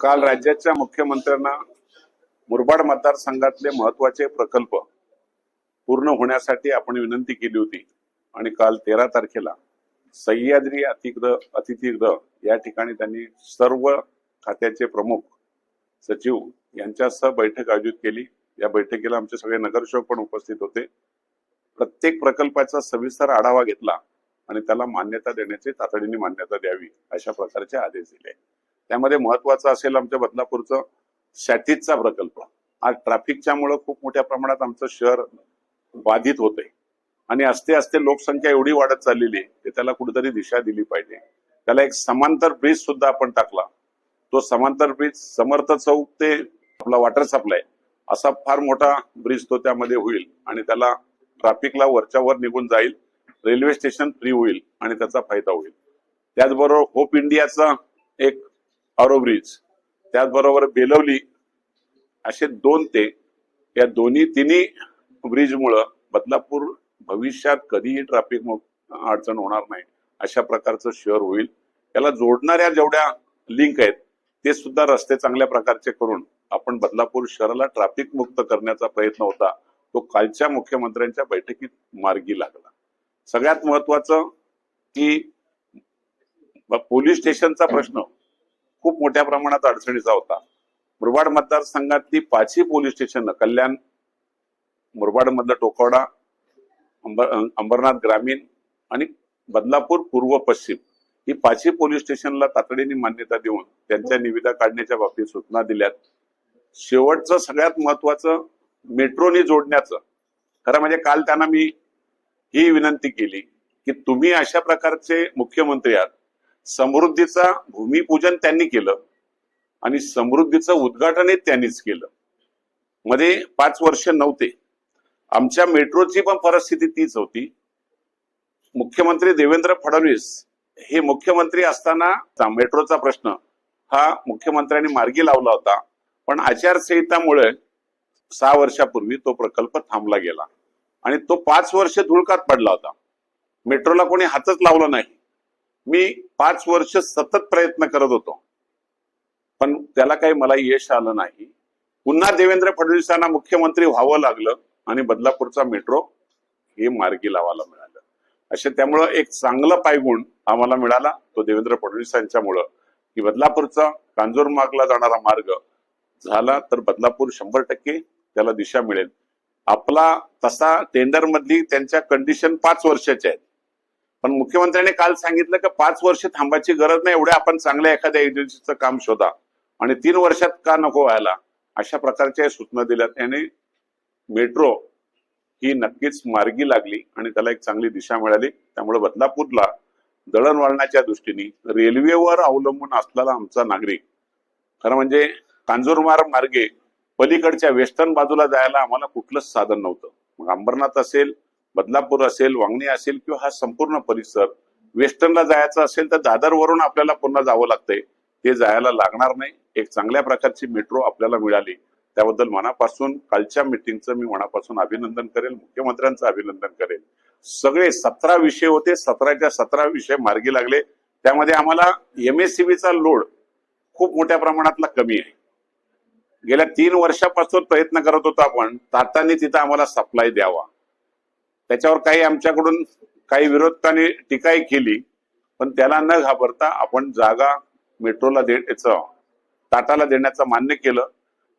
काल राज्याच्या मुख्यमंत्र्यांना मुरबाड मतदारसंघातले महत्त्वाचे प्रकल्प पूर्ण होण्यासाठी आपण विनंती केली होती. आणि काल तेरा तारखेला सह्याद्री अतिग्रह अतिथीग्रह या ठिकाणी त्यांनी सर्व खात्याचे प्रमुख सचिव यांच्यासह बैठक आयोजित केली. या बैठकीला आमचे सगळे नगरसेवक पण उपस्थित होते. प्रत्येक प्रकल्पाचा सविस्तर आढावा घेतला आणि त्याला मान्यता देण्याची तातडीने मान्यता द्यावी अशा प्रकारचे आदेश दिले. त्यामध्ये महत्वाचं असेल आमच्या बदलापूरचं सॅटिजचा प्रकल्प. आज ट्रॅफिकच्या मुळे खूप मोठ्या प्रमाणात आमचं शहर बाधित होतंय. आणि असते असते लोकसंख्या एवढी वाढत चाललेली आहे की त्याला कुठेतरी दिशा दिली पाहिजे. त्याला एक समांतर ब्रिज सुद्धा आपण टाकला. तो समांतर ब्रिज समर्थ चौक ते आपला वॉटर सप्लाय असा फार मोठा ब्रिज तो त्यामध्ये होईल आणि त्याला ट्रॅफिकला वरच्या वर निघून जाईल रेल्वे स्टेशन फ्री होईल आणि त्याचा फायदा होईल. त्याचबरोबर होप इंडियाचा एक ब्रिज त्याचबरोबर बेलवली असे दोन ते या दोन्ही तिन्ही ब्रिजमुळं बदलापूर भविष्यात कधीही ट्रॅफिक अडचण होणार नाही. अशा प्रकारचं शहर होईल. त्याला जोडणाऱ्या जेवढ्या लिंक आहेत ते सुद्धा रस्ते चांगल्या प्रकारचे करून आपण बदलापूर शहराला ट्रॅफिक मुक्त करण्याचा प्रयत्न होता. तो कालच्या मुख्यमंत्र्यांच्या बैठकीत मार्गी लागला. सगळ्यात महत्वाचं की पोलीस स्टेशनचा प्रश्न खूप मोठ्या प्रमाणात अडचणीचा होता. मुरबाड मतदारसंघातली पाचही पोलीस स्टेशन कल्याण मुरबाड मधलं टोकवडा अंबर अंबरनाथ ग्रामीण आणि बदलापूर पूर्व पश्चिम ही पाचही पोलीस स्टेशनला तातडीने मान्यता देऊन त्यांच्या निविदा काढण्याच्या बाबतीत सूचना दिल्यात. शेवटचं सगळ्यात महत्वाचं मेट्रोनी जोडण्याचं खरं म्हणजे काल त्यांना मी ही विनंती केली की तुम्ही अशा प्रकारचे मुख्यमंत्री आहात समृद्धीचा भूमिपूजन त्यांनी केलं आणि समृद्धीचं उद्घाटनही त्यांनीच केलं. मध्ये पाच वर्ष नव्हते. आमच्या मेट्रोची पण परिस्थिती तीच होती. मुख्यमंत्री देवेंद्र फडणवीस हे मुख्यमंत्री असताना मेट्रोचा प्रश्न हा मुख्यमंत्र्यांनी मार्गी लावला होता. पण आचारसंहितामुळे सहा वर्षापूर्वी तो प्रकल्प थांबला गेला आणि तो पाच वर्ष धुळकात पडला होता. मेट्रोला कोणी हातच लावला नाही. मी पाच वर्ष सतत प्रयत्न करत होतो. पण त्याला काही मला यश आलं नाही. पुन्हा देवेंद्र फडणवीसांना मुख्यमंत्री व्हावं लागलं आणि बदलापूरचा मेट्रो हे मार्गी लावायला मिळालं. असे त्यामुळं एक चांगला पायगुण आम्हाला मिळाला. तो देवेंद्र फडणवीसांच्यामुळं की बदलापूरचा कांजूरमार्गला जाणारा मार्ग झाला तर बदलापूर शंभर टक्के त्याला दिशा मिळेल. आपला तसा टेंडर मधली त्यांच्या कंडिशन पाच वर्षाच्या आहेत. पण मुख्यमंत्र्यांनी काल सांगितलं की पाच वर्ष थांबायची गरज नाही एवढ्या आपण चांगल्या एखाद्या एजन्सीचं काम शोधा. आणि तीन वर्षात का नको व्हायला? अशा प्रकारच्या सूचना दिल्यात. त्याने मेट्रो ही नक्कीच मार्गी लागली आणि त्याला एक चांगली दिशा मिळाली. त्यामुळे बदलापूरला दळणवळणाच्या दृष्टीने रेल्वेवर अवलंबून असलेला आमचा नागरिक खरं म्हणजे कांजूरमार्ग मार्गे पलीकडच्या वेस्टर्न बाजूला जायला आम्हाला कुठलंच साधन नव्हतं. मग अंबरनाथ असेल बदलापूर असेल वांगणी असेल किंवा हा संपूर्ण परिसर वेस्टर्नला जायचा असेल तर दादरवरून आपल्याला पुन्हा जावं लागतंय. ते जायला लागणार नाही. एक चांगल्या प्रकारची मेट्रो आपल्याला मिळाली. त्याबद्दल मनापासून कालच्या मिटिंगचं मी मनापासून अभिनंदन करेल. मुख्यमंत्र्यांचं अभिनंदन करेल. सगळे सतरा विषय होते. सतराच्या सतरा विषय मार्गी लागले. त्यामध्ये आम्हाला एमएससीबीचा लोड खूप मोठ्या प्रमाणातला कमी आहे. गेल्या तीन वर्षापासून प्रयत्न करत होतो आपण. तातांनी तिथं आम्हाला सप्लाय द्यावा. त्याच्यावर काही आमच्याकडून काही विरोधकांनी टीकाही केली पण त्याला न घाबरता आपण जागा मेट्रोला देण्याचं टाटाला देण्याचं मान्य केलं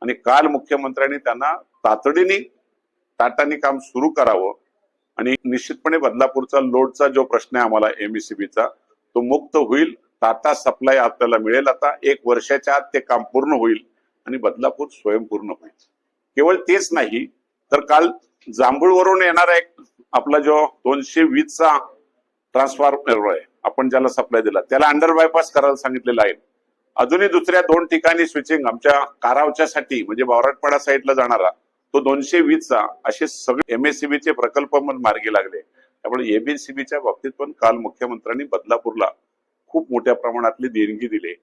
आणि काल मुख्यमंत्र्यांनी त्यांना तातडीने टाटाने काम सुरू करावं आणि निश्चितपणे बदलापूरचा लोडचा जो प्रश्न आहे आम्हाला एमईसीबीचा तो मुक्त होईल टाटा सप्लाय आपल्याला मिळेल. आता एक वर्षाच्या आत ते काम पूर्ण होईल आणि बदलापूर स्वयंपूर्ण होईल. केवळ तेच नाही तर काल जांभूळवरून येणारा एक आपला जो दोनशे वीसचा ट्रान्सफॉर्मर आहे आपण ज्याला सप्लाय दिला त्याला अंडर बायपास करायला सांगितलेलं आहे. अजूनही दुसऱ्या दोन ठिकाणी स्विचिंग आमच्या कारावच्यासाठी म्हणजे बावराटपाडा साईडला जाणारा तो दोनशे वीसचा असे सगळे एमएससीबी चे प्रकल्प पण मार्गी लागले. त्यामुळे एमएससीबीच्या बाबतीत पण काल मुख्यमंत्र्यांनी बदलापूरला खूप मोठ्या प्रमाणातली देणगी दिली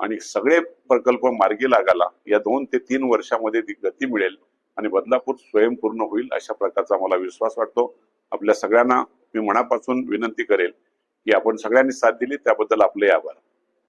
आणि सगळे प्रकल्प मार्गी लागायला या दोन ते तीन वर्षामध्ये ती गती मिळेल आणि बदलापूर स्वयंपूर्ण होईल अशा प्रकारचा मला विश्वास वाटतो. आपल्या सगळ्यांना मी मनापासून विनंती करेल की आपण सगळ्यांनी साथ दिली त्याबद्दल आपले आभार.